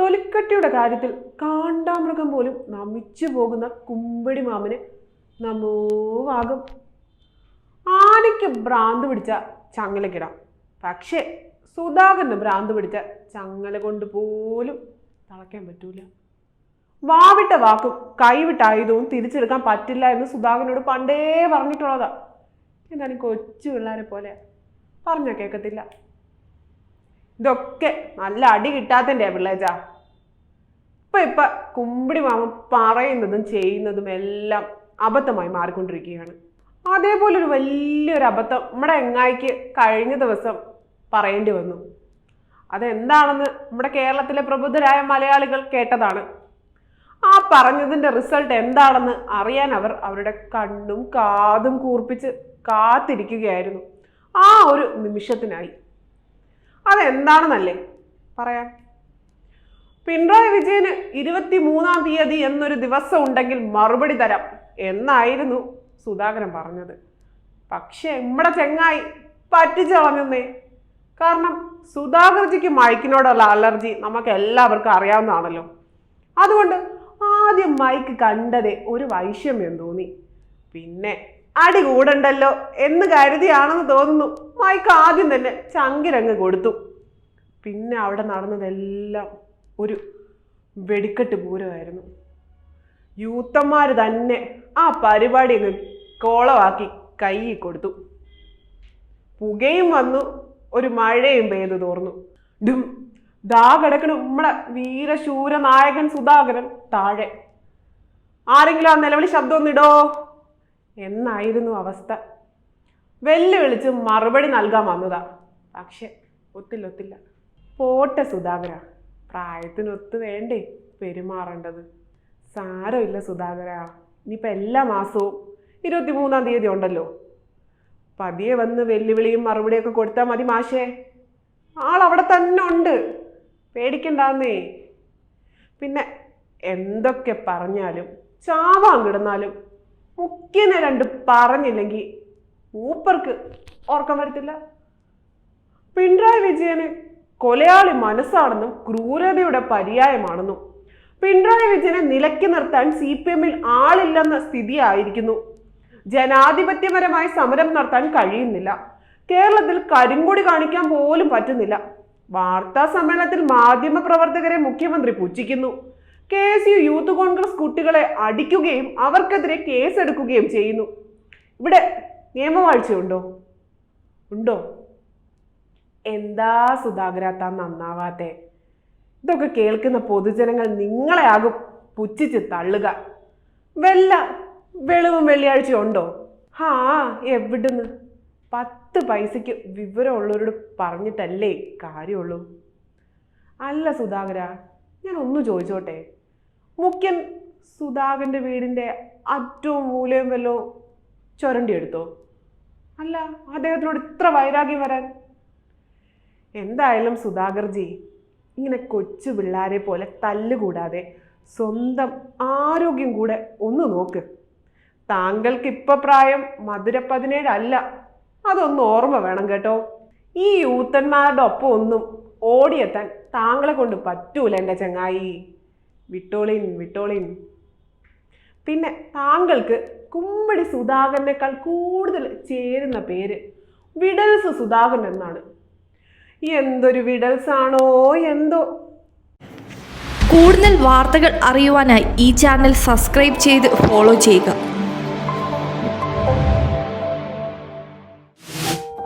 തൊലിക്കട്ടിയുടെ കാര്യത്തിൽ കാണ്ടാമൃഗം പോലും നമിച്ചു പോകുന്ന കുമ്പടി മാമന് നമോവാകും ആനയ്ക്ക് ഭ്രാന്ത് പിടിച്ച ചങ്ങലക്കിടാം. പക്ഷേ സുധാകരന് ഭ്രാന്ത് പിടിച്ച ചങ്ങല കൊണ്ട് പോലും തളയ്ക്കാൻ പറ്റൂല. വാവിട്ട വാക്കും കൈവിട്ട തിരിച്ചെടുക്കാൻ പറ്റില്ല എന്ന് സുധാകരനോട് പണ്ടേ പറഞ്ഞിട്ടുള്ളതാ. എന്നാലും കൊച്ചു പിള്ളേരെ പോലെ? പറഞ്ഞാ കേൾക്കത്തില്ല ഇതൊക്കെ നല്ല അടി കിട്ടാത്തന്റെയാ പിള്ളേച്ചാ. ഇപ്പൊ ഇപ്പം കുമ്പിടി മാമൻ പറയുന്നതും ചെയ്യുന്നതും എല്ലാം അബദ്ധമായി മാറിക്കൊണ്ടിരിക്കുകയാണ്. അതേപോലെ ഒരു വലിയൊരു അബദ്ധം നമ്മുടെ എങ്ങായിക്ക് കഴിഞ്ഞ ദിവസം പറയേണ്ടി വന്നു. അതെന്താണെന്ന് നമ്മുടെ കേരളത്തിലെ പ്രബുദ്ധരായ മലയാളികൾ കേട്ടതാണ്. ആ പറഞ്ഞതിന്റെ റിസൾട്ട് എന്താണെന്ന് അറിയാൻ അവർ അവരുടെ കണ്ണും കാതും കൂർപ്പിച്ച് കാത്തിരിക്കുകയായിരുന്നു. ആ ഒരു നിമിഷത്തിനായി. അതെന്താണെന്നല്ലേ പറയാം? പിണറായി വിജയന് ഇരുപത്തി മൂന്നാം തീയതി എന്നൊരു ദിവസം ഉണ്ടെങ്കിൽ മറുപടി തരാം എന്നായിരുന്നു സുധാകരൻ പറഞ്ഞത്. പക്ഷേ നമ്മുടെ ചെങ്ങായി പറ്റിച്ചു കളഞ്ഞേ കാരണം സുധാകർജിക്ക് മൈക്കിനോടുള്ള അലർജി നമുക്ക് എല്ലാവർക്കും അറിയാവുന്നതാണല്ലോ. അതുകൊണ്ട് ആദ്യം മൈക്ക് കണ്ടതേ ഒരു വൈഷമ്യം തോന്നി. പിന്നെ അടി കൂടണ്ടല്ലോ എന്ന് കരുതിയാണെന്ന് തോന്നുന്നു. മൈക്ക് ആദ്യം തന്നെ ചങ്കിരങ്ങ് കൊടുത്തു. പിന്നെ അവിടെ നടന്നതെല്ലാം ഒരു വെടിക്കെട്ട് പൂരമായിരുന്നു. യൂത്തന്മാർ തന്നെ ആ പരിപാടി അങ്ങ് കോളമാക്കി കൈ കൊടുത്തു. പുകയും വന്നു ഒരു മഴയും പെയ്തു തോർന്നു. ഡും ദാ കിടക്കണ നമ്മുടെ വീരശൂര നായകൻ സുധാകരൻ താഴെ. ആരെങ്കിലും ആ നിലവിളി ശബ്ദം ഒന്നിടോ എന്നായിരുന്നു അവസ്ഥ. വെല്ലുവിളിച്ച് മറുപടി നൽകാൻ വന്നതാ. പക്ഷെ ഒത്തില്ല ഒത്തില്ല. പോട്ടെ സുധാകര. പ്രായത്തിനൊത്ത് വേണ്ടേ പെരുമാറേണ്ടത്? സാരമില്ല സുധാകര. ഇനിയിപ്പോൾ എല്ലാ മാസവും ഇരുപത്തി മൂന്നാം തീയതി ഉണ്ടല്ലോ. പതിയെ വന്ന് വെല്ലുവിളിയും മറുപടിയൊക്കെ കൊടുത്താൽ മതി മാഷേ. ആൾ അവിടെ തന്നെ ഉണ്ട്. പേടിക്കണ്ടാന്നേ. പിന്നെ എന്തൊക്കെ പറഞ്ഞാലും ചാവാൻ കിടന്നാലും മുക്കിനെ രണ്ട് പറഞ്ഞില്ലെങ്കിൽ മൂപ്പർക്ക് ഓർക്കാൻ വരത്തില്ല. പിണറായി വിജയന് കൊലയാളി മനസ്സാണെന്നും ക്രൂരതയുടെ പര്യായമാണെന്നും പിണറായി വിജയനെ നിലയ്ക്ക് നിർത്താൻ സി പി എമ്മിൽ ആളില്ലെന്ന സ്ഥിതിയായിരിക്കുന്നു. ജനാധിപത്യപരമായി സമരം നടത്താൻ കഴിയുന്നില്ല. കേരളത്തിൽ കരിങ്കൊടി കാണിക്കാൻ പോലും പറ്റുന്നില്ല. വാർത്താ സമ്മേളനത്തിൽ മാധ്യമ പ്രവർത്തകരെ മുഖ്യമന്ത്രി പുച്ഛിക്കുന്നു. K S U Youth Congress കുട്ടികളെ അടിക്കുകയും അവർക്കെതിരെ കേസെടുക്കുകയും ചെയ്യുന്നു. ഇവിടെ നിയമവാഴ്ചയുണ്ടോ? ഉണ്ടോ? എന്താ സുധാകരാത്ത നന്നാവാത്തെ? ഇതൊക്കെ കേൾക്കുന്ന പൊതുജനങ്ങൾ നിങ്ങളെ ആകും പുച്ഛിച്ച് തള്ളുക. വെല്ല വെളിവും വെള്ളിയാഴ്ച ഉണ്ടോ? ഹാ എവിടുന്ന്? പത്ത് പൈസയ്ക്ക് വിവരമുള്ളവരോട് പറഞ്ഞിട്ടല്ലേ കാര്യമുള്ളൂ. അല്ല സുധാകര ഞാൻ ഒന്ന് ചോദിച്ചോട്ടെ. മുഖ്യൻ സുധാകരന്റെ വീടിന്റെ അറ്റവും മൂലയും വല്ലോ ചുരണ്ടിയെടുത്തോ? അല്ല അദ്ദേഹത്തിനോട് ഇത്ര വൈരാഗ്യം വരാൻ എന്തായാലും സുധാകർജി ഇങ്ങനെ കൊച്ചു പിള്ളാരെ പോലെ തല്ലുകൂടാതെ സ്വന്തം ആരോഗ്യം കൂടെ ഒന്ന് നോക്ക്. താങ്കൾക്ക് ഇപ്പൊ പ്രായം മധുര പതിനേഴല്ല. അതൊന്ന് ഓർമ്മ വേണം കേട്ടോ. ഈ യൂത്തന്മാരുടെ ഒപ്പം ഒന്നും ഓടിയെത്താൻ താങ്കളെ കൊണ്ട് പറ്റൂല എന്റെ ചങ്ങായി. വിട്ടോളിൻ വിട്ടോളിൻ. പിന്നെ താങ്കൾക്ക് കുമ്പടി സുധാകരനേക്കാൾ കൂടുതൽ ചേരുന്ന പേര് വിടൽസ് സുധാകരൻ എന്നാണ്. എന്തൊരു വിടൽസ് ആണോ എന്തോ. കൂടുതൽ വാർത്തകൾ അറിയുവാനായി ഈ ചാനൽ സബ്സ്ക്രൈബ് ചെയ്ത് ഫോളോ ചെയ്യുക.